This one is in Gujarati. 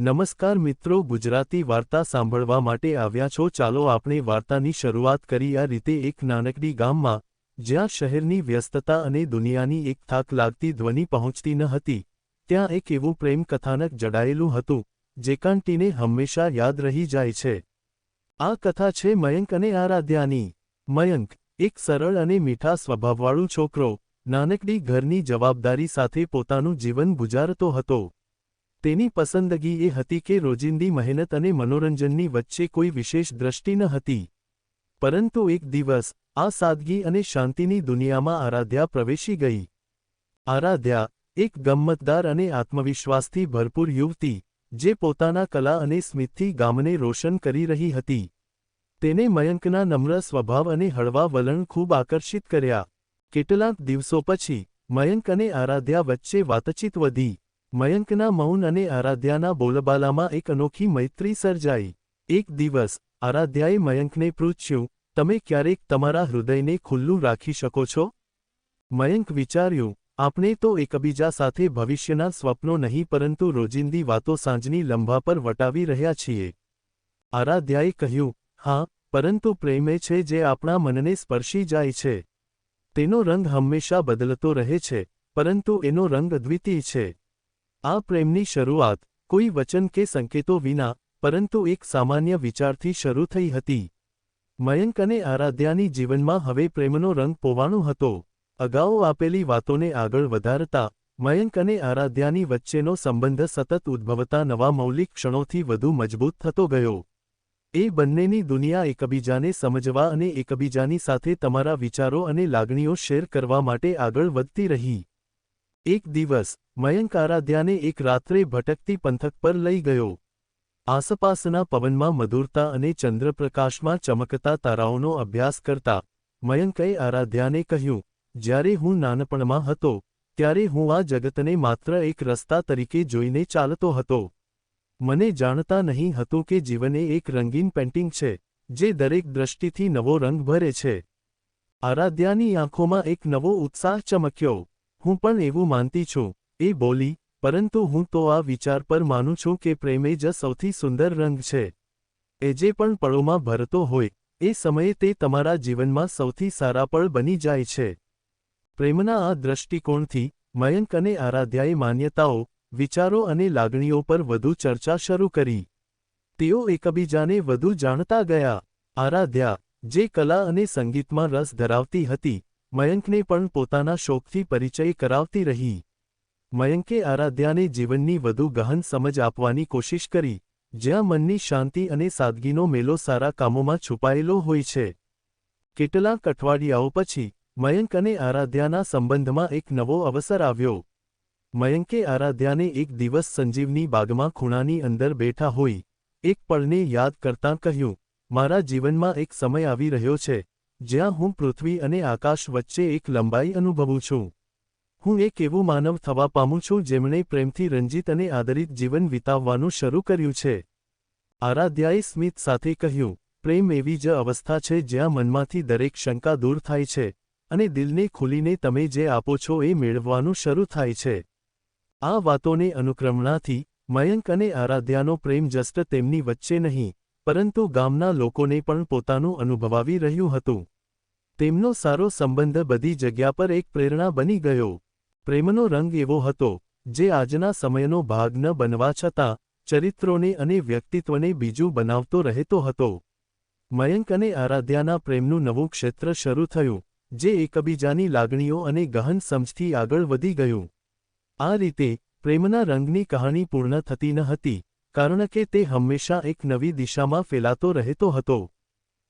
નમસ્કાર મિત્રો, ગુજરાતી વાર્તા સાંભળવા માટે આવ્યા છો. ચાલો આપણે વાર્તાની શરૂઆત કરી. આ રીતે એક નાનકડી ગામમાં, જ્યાં શહેરની વ્યસ્તતા અને દુનિયાની એક થાક લાગતી ધ્વનિ પહોંચતી ન હતી, ત્યાં એક એવું પ્રેમ કથાનક જડાયેલું હતું, જે કાંટીને હંમેશા યાદ રહી જાય છે. આ કથા છે મયંક અને આરાધ્યાની. મયંક, એક સરળ અને મીઠા સ્વભાવવાળું છોકરો, નાનકડી ઘરની જવાબદારી સાથે પોતાનું જીવન ગુજારતો હતો. તેની પસંદગી એ હતી કે રોજિંદી મહેનત અને મનોરંજનની વચ્ચે કોઈ વિશેષ દ્રષ્ટિ ન હતી. પરંતુ એક દિવસ, આ સાદગી અને શાંતિની દુનિયામાં આરાધ્યા પ્રવેશી ગઈ. આરાધ્યા, એક ગમ્મતદાર અને આત્મવિશ્વાસથી ભરપૂર યુવતી, જે પોતાના કલા અને સ્મિતથી ગામને રોશન કરી રહી હતી. તેને મયંકના નમ્ર સ્વભાવ અને હળવા વલણ ખૂબ આકર્ષિત કર્યા. કેટલાક દિવસો પછી, મયંક અને આરાધ્યા વચ્ચે વાતચીત વધી. મયંકના મૌન અને આરાધ્યાના બોલબાલામાં એક અનોખી મૈત્રી સર્જાઈ. એક દિવસ, આરાધ્યાએ મયંકને પૂછ્યું, તમે ક્યારેક તમારા હૃદયને ખુલ્લું રાખી શકો છો? મયંક વિચાર્યું, આપણે તો એકબીજા સાથે ભવિષ્યના સ્વપ્નો નહીં, પરંતુ રોજિંદી વાતો સાંજની લંબા પર વટાવી રહ્યા છીએ. આરાધ્યાએ કહ્યું, હા, પરંતુ પ્રેમ છે જે આપણા મનને સ્પર્શી જાય છે. તેનો રંગ હંમેશા બદલતો રહે છે, પરંતુ એનો રંગ અદ્વિતીય છે. આ પ્રેમની શરૂઆત કોઈ વચન કે સંકેતો વિના, પરંતુ એક સામાન્ય વિચારથી શરૂ થઈ હતી. મયંક અને આરાધ્યાની જીવનમાં હવે પ્રેમનો રંગ પોવાનો હતો. અગાઉ આપેલી વાતોને આગળ વધારતા, મયંક અને આરાધ્યાની વચ્ચેનો સંબંધ સતત ઉદ્ભવતા નવા મૌલિક ક્ષણોથી વધુ મજબૂત થતો ગયો. એ બંનેની દુનિયા એકબીજાને સમજવા અને એકબીજાની સાથે તમારા વિચારો અને લાગણીઓ શેર કરવા માટે આગળ વધતી રહી. એક દિવસ મયંક આરાધ્યાને એક રાત્રે ભટકતી પંથક પર લઈ ગયો. આસપાસના પવનમાં મધુરતા અને ચંદ્રપ્રકાશમાં ચમકતા તારાઓનો અભ્યાસ કરતા મયંકએ આરાધ્યાને કહ્યું, જ્યારે હું નાનપણમાં હતો, ત્યારે હું આ જગતને માત્ર એક રસ્તા તરીકે જોઈને ચાલતો હતો. મને જાણતા નહીં હતું કે જીવન એ એક રંગીન પેન્ટિંગ છે, જે દરેક દ્રષ્ટિથી નવો રંગ ભરે છે. આરાધ્યાની આંખોમાં એક નવો ઉત્સાહ ચમક્યો. હું પણ એવું માનતી છું. એ બોલી, પરંતુ હું તો આ વિચાર પર માનું છું કે પ્રેમે જ સૌથી સુંદર રંગ છે. એ જે પણ પળોમાં ભરતો હોય, એ સમયે તે તમારા જીવનમાં સૌથી સારા પળ બની જાય છે. પ્રેમના આ દ્રષ્ટિકોણથી, મયંક અને આરાધ્યાએ માન્યતાઓ, વિચારો અને લાગણીઓ પર વધુ ચર્ચા શરૂ કરી. તેઓ એકબીજાને વધુ જાણતા ગયા. આરાધ્યા, જે કલા અને સંગીતમાં રસ ધરાવતી હતી મયંકને પણ પોતાના શોખથી પરિચય કરાવતી રહી. મયંકે આરાધ્યાને જીવનની વધુ ગહન સમજ આપવાની કોશિશ કરી, જ્યાં મનની શાંતિ અને સાદગીનો મેલો સારા કામોમાં છુપાયેલો હોય છે. કેટલાક અઠવાડિયાઓ પછી, મયંક અને આરાધ્યાના સંબંધમાં એક નવો અવસર આવ્યો. મયંકે આરાધ્યાને એક દિવસ સંજીવની બાગમાં ખૂણાની અંદર બેઠા હોઈ એક પળને યાદ કરતાં કહ્યું, મારા જીવનમાં એક સમય આવી રહ્યો છે. જ્યાં હું પૃથ્વી અને આકાશ વચ્ચે એક લંબાઈ અનુભવું છું. હું એક એવું માનવ થવા પામું છું જેમણે પ્રેમથી રંજિત અને આદરિત જીવન વિતાવવાનું શરૂ કર્યું છે. આરાધ્યાએ સ્મિત સાથે કહ્યું, પ્રેમ એવી જ અવસ્થા છે જ્યાં મનમાંથી દરેક શંકા દૂર થાય છે અને દિલને ખુલીને તમે જે આપો છો એ મેળવવાનું શરૂ થાય છે. આ વાતોને અનુક્રમણાથી મયંક અને આરાધ્યાનો પ્રેમ જસ્ટ તેમની વચ્ચે નહીં, પરંતુ ગામના લોકોને પણ પોતાનું અનુભવાવી રહ્યું હતું. તેમનો સારો સંબંધ બધી જગ્યા પર એક પ્રેરણા બની ગયો. પ્રેમનો રંગ એવો હતો, જે આજના સમયનો ભાગ ન બનવા છતાં, ચરિત્રોને અને વ્યક્તિત્વને બીજું બનાવતો રહેતો હતો. મયંક અને આરાધ્યાના પ્રેમનું નવું ક્ષેત્ર શરૂ થયું, જે એકબીજાની લાગણીઓ અને ગહન સમજથી આગળ વધી ગયું. આ રીતે, પ્રેમના રંગની કહાણી પૂર્ણ થતી ન હતી, કારણ કે તે હંમેશા એક નવી દિશામાં ફેલાતો રહેતો હતો.